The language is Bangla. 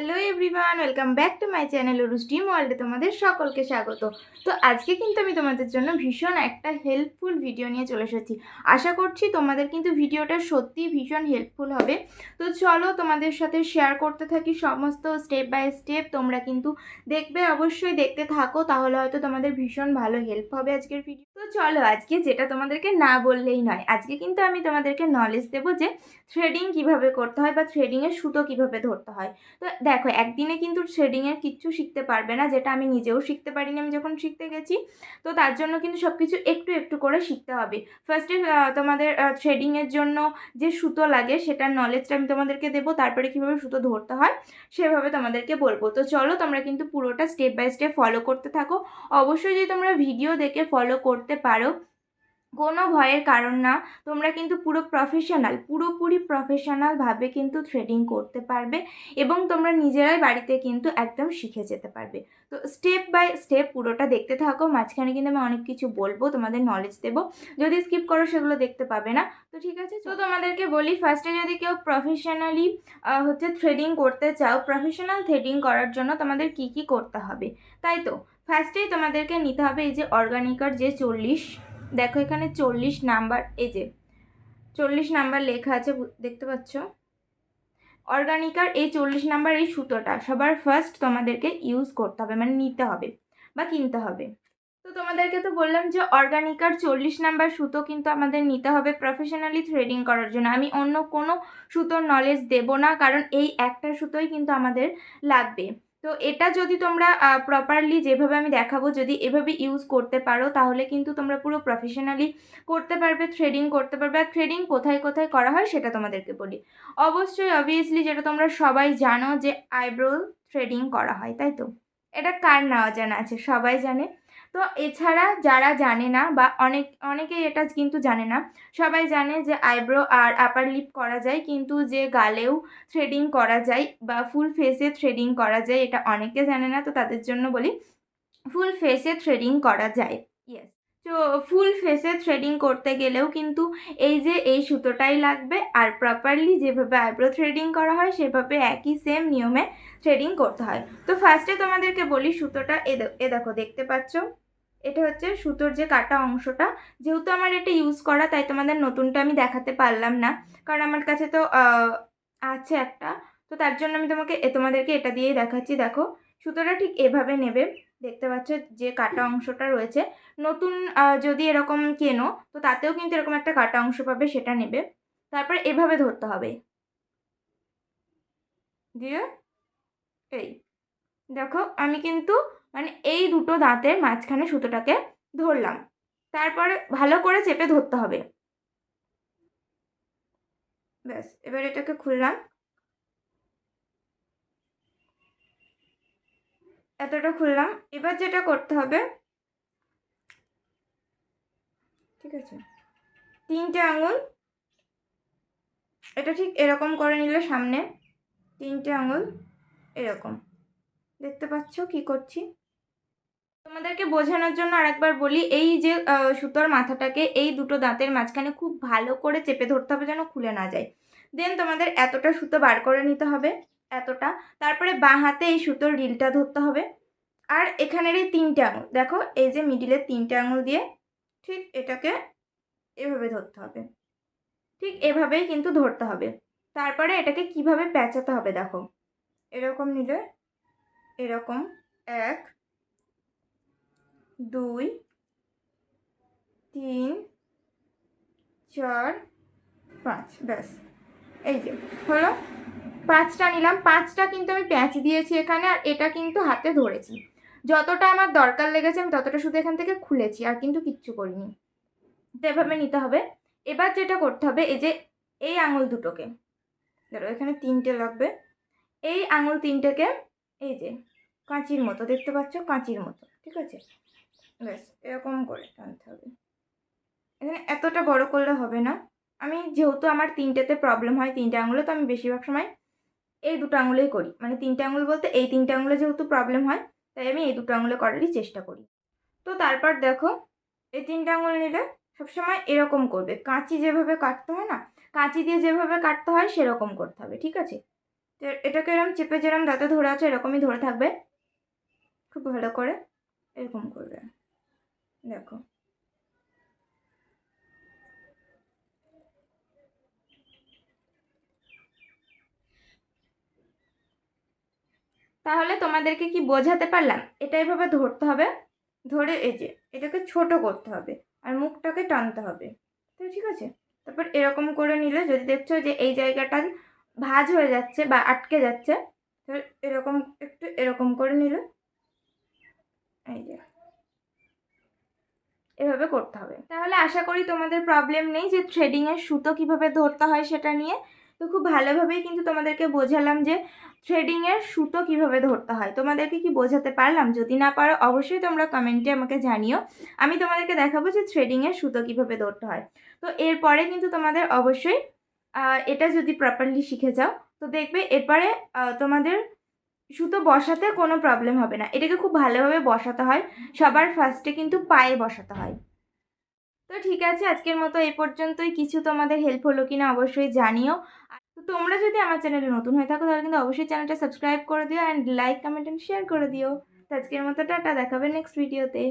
Hello everyone, welcome back to my channel ওরুস dream ওয়ার্ল্ডে তোমাদের সকলকে স্বাগত। তো আজকে কিন্তু আমি তোমাদের জন্য ভীষণ একটা হেল্পফুল ভিডিও নিয়ে চলে এসেছি। আশা করছি তোমাদের কিন্তু ভিডিওটা সত্যি ভীষণ হেল্পফুল হবে। তো চলো তোমাদের সাথে শেয়ার করতে থাকি সমস্ত স্টেপ বাই স্টেপ তোমরা কিন্তু দেখবে, অবশ্যই দেখতে থাকো, তাহলে হয়তো তোমাদের ভীষণ ভালো হেল্প হবে আজকের ভিডিও তো চলো আজকে যেটা তোমাদেরকে না বললেই নয়, আজকে কিন্তু আমি তোমাদেরকে নলেজ দেবো যে থ্রেডিং কীভাবে করতে হয় বা থ্রেডিংয়ের সুতো কীভাবে ধরতে হয়। তো দেখো, একদিনে কিন্তু থ্রেডিংয়ের কিচ্ছু শিখতে পারবে না, যেটা আমি নিজেও শিখতে পারিনি, আমি যখন শিখতে গেছি, তো তার জন্য কিন্তু সব কিছু একটু একটু করে শিখতে হবে। ফার্স্টে তোমাদের থ্রেডিংয়ের জন্য যে সুতো লাগে, সেটার নলেজটা আমি তোমাদেরকে দেবো, তারপরে কীভাবে সুতো ধরতে হয়, সেভাবে তোমাদেরকে বলব। তো চলো, তোমরা কিন্তু পুরোটা স্টেপ বাই স্টেপ ফলো করতে থাকো। অবশ্যই যদি তোমরা ভিডিও দেখে ফলো করতে পারো কোনো ভয়ের কারণ না, তোমরা কিন্তু পুরো প্রফেশনাল পুরোপুরি প্রফেশনালভাবে কিন্তু থ্রেডিং করতে পারবে এবং তোমরা নিজেরাই বাড়িতে কিন্তু একদম শিখে যেতে পারবে। তো স্টেপ বাই স্টেপ পুরোটা দেখতে থাকো, মাঝখানে কিন্তু আমি অনেক কিছু বলব, তোমাদের নলেজ দেবো। যদি স্কিপ করো সেগুলো দেখতে পাবে না। তো ঠিক আছে তো তোমাদেরকে বলি ফার্স্টে যদি কেউ প্রফেশনালি হচ্ছে থ্রেডিং করতে চাও প্রফেশনাল থ্রেডিং করার জন্য তোমাদের কি কি করতে হবে? তাই তো? ফার্স্টেই তোমাদেরকে নিতে হবে এই যে অর্গানিকার যে চল্লিশ দেখো এখানে চল্লিশ নাম্বার, এই যে চল্লিশ নাম্বার লেখা আছে দেখতে পাচ্ছ? অর্গানিকার এই চল্লিশ নাম্বার এই সুতোটা সবার ফার্স্ট তোমাদেরকে ইউজ করতে হবে মানে নিতে হবে বা কিনতে হবে। তো তোমাদেরকে তো বললাম যে অর্গানিকার চল্লিশ নাম্বার সুতো কিন্তু আমাদের নিতে হবে প্রফেশনালি থ্রেডিং করার জন্য। আমি অন্য কোনো সুতোর নলেজ দেব না, কারণ এই একটা সুতোই কিন্তু আমাদের লাগবে। তো এটা যদি তোমরা প্রপারলি যেভাবে আমি দেখাবো, যদি এভাবে ইউজ করতে পারো, তাহলে কিন্তু তোমরা পুরো প্রফেশনালি করতে পারবে থ্রেডিং করতে পারবে, আর থ্রেডিং কোথায় কোথায় করা হয় সেটা তোমাদেরকে বলি। অবশ্যই অবভিয়াসলি যেটা তোমরা সবাই জানো যে আইব্রো থ্রেডিং করা হয়, তাই তো? এটা কার না জানা আছে? সবাই জানে? তো এছাড়া যারা জানে না বা অনেক, অনেকেই এটা কিন্তু জানে না, সবাই জানে যে আইব্রো আর আপার লিপ করা যায়, কিন্তু যে গালেও থ্রেডিং করা যায় বা ফুল ফেসে থ্রেডিং করা যায়, এটা অনেকে জানে না, তো তাদের জন্য বলি ফুল ফেসে থ্রেডিং করা যায় ইয়েস তো ফুল ফেসে থ্রেডিং করতে গেলেও কিন্তু এই যে এই সুতোটাই লাগবে আর প্রপারলি যেভাবে আইব্রো থ্রেডিং করা হয়, সেভাবে একই সেম নিয়মে থ্রেডিং করতে হয়। তো ফার্স্টে তোমাদেরকে বলি সুতোটা, এ দেখো, দেখতে পাচ্ছ? এটা হচ্ছে সুতোর যে কাটা অংশটা। যেহেতু আমার এটা ইউজ করা, তাই তোমাদের নতুনটা আমি দেখাতে পারলাম না। কারণ আমার কাছে তো আছে একটা। তো তার জন্য আমি তোমাকে তোমাদেরকে এটা দিয়েই দেখাচ্ছি, দেখো। সুতোটা ঠিক এভাবে নেবে। দেখতে পাচ্ছ যে কাটা অংশটা রয়েছে। নতুন যদি এরকম কেনো, তো তাতেও কিন্তু এরকম একটা কাটা অংশ পাবে, সেটা নেবে। তারপরে এভাবে ধরতে হবে। দিয়ে এই দেখো, আমি কিন্তু মানে এই দুটো দাঁতের মাঝখানে সুতোটাকে ধরলাম। তারপরে ভালো করে চেপে ধরতে হবে। ব্যাস, এবার এটাকে খুললাম। এতটা খুললাম। এবার যেটা করতে হবে, ঠিক আছে, তিনটে আঙুল, এটা ঠিক এরকম করে নিলে সামনে, তিনটে আঙুল এরকম। দেখতে পাচ্ছ কি করছি? তোমাদেরকে বোঝানোর জন্য আরেকবার বলি, এই যে সুতোর মাথাটাকে এই দুটো দাঁতের মাঝখানে খুব ভালো করে চেপে ধরতে হবে যেন খুলে না যায়। দেন তোমাদের এতটা সুতো বার করে নিতে হবে, এতটা। তারপরে বাঁ হাতে এই সুতোর রিলটা ধরতে হবে। আর এখানের এই তিনটে আঙুল। দেখো, এই যে মিডিলের তিনটে আঙুল দিয়ে ঠিক এটাকে এভাবে ধরতে হবে। ঠিক এভাবেই কিন্তু ধরতে হবে। তারপরে এটাকে কীভাবে প্যাঁচাতে হবে দেখো। এরকম নিলে, এরকম এক, দুই, তিন, চার, পাঁচ, ব্যাস। এই যে, হলো? পাঁচটা নিলাম। পাঁচটা কিন্তু আমি প্যাঁচ দিয়েছি এখানে আর এটা কিন্তু হাতে ধরেছি। যতটা আমার দরকার লেগেছে আমি ততটা শুধু এখান থেকে খুলেছি, আর কিন্তু কিচ্ছু করিনি। তো এভাবে নিতে হবে। এবার যেটা করতে হবে, এই যে এই আঙুল দুটোকে, ধরো এখানে তিনটে লাগবে। এই আঙুল তিনটেকে, এই যে কাঁচির মতো, দেখতে পাচ্ছ কাঁচির মতো, ঠিক আছে? ব্যাস, এরকম করে টানতে হবে। এখানে এতটা বড় করলে হবে না। আমি যেহেতু আমার তিনটেতে প্রবলেম হয় তিনটে আঙুলে, তো আমি বেশিরভাগ সময় এই দুটো আঙুলেই করি। মানে তিনটে আঙুল বলতে এই তিনটে আঙুলে যেহেতু প্রবলেম হয় তাই আমি এই দুটো আঙুলে করারই চেষ্টা করি। তো তারপর দেখো, এই তিনটা আঙুল নিলে সবসময় এরকম করবে। কাঁচি যেভাবে কাটতে হয় না, কাঁচি দিয়ে যেভাবে কাটতে হয় সেরকম করতে হবে, ঠিক আছে? এটাকে এরকম চেপে যেরকম দাঁতে ধরে আছে এরকমই ধরে থাকবে। খুব ভালো করে এরকম করবে। দেখো। তাহলে তোমাদেরকে কি বোঝাতে পারলাম? এটা এভাবে ধরতে হবে। ধরে এই যে, এটাকে ছোট করতে হবে আর মুখটাকে টানতে হবে। তো ঠিক আছে? তারপর এরকম করে নিলে যদি দেখছ যে এই জায়গাটা ভাজ হয়ে যাচ্ছে বা আটকে যাচ্ছে তাহলে এরকম একটু এরকম করে নিলে এই যে, এভাবে করতে হবে। তাহলে আশা করি তোমাদের প্রবলেম নেই যে থ্রেডিংয়ের সুতো কীভাবে ধরতে হয় সেটা নিয়ে। তো খুব ভালোভাবেই কিন্তু তোমাদেরকে বোঝালাম যে থ্রেডিংয়ের সুতো কীভাবে ধরতে হয়। তোমাদেরকে কি বোঝাতে পারলাম? যদি না পারো, অবশ্যই তোমরা কমেন্টে আমাকে জানিও। আমি তোমাদেরকে দেখাবো যে থ্রেডিংয়ের সুতো কীভাবে ধরতে হয়। তো এরপরে কিন্তু তোমাদের অবশ্যই এটা যদি প্রপারলি শিখে যাও, তো দেখবে এরপরে তোমাদের সুতো বসাতে কোনো প্রবলেম হবে না। এটাকে খুব ভালোভাবে বসাতে হয়। সবার ফার্স্টে কিন্তু পায়ে বসাতে হয়। তো ঠিক আছে, আজকের মতো এই পর্যন্তই। কিছু তোমাদের হেল্প হলো কিনা অবশ্যই জানিও। তো তোমরা যদি আমার চ্যানেলে নতুন হয়ে থাকো, তাহলে কিন্তু অবশ্যই চ্যানেলটা সাবস্ক্রাইব করে দিও and like comment and share করে দিও। তো আজকের মতো টাটা, দেখাবে নেক্সট ভিডিওতে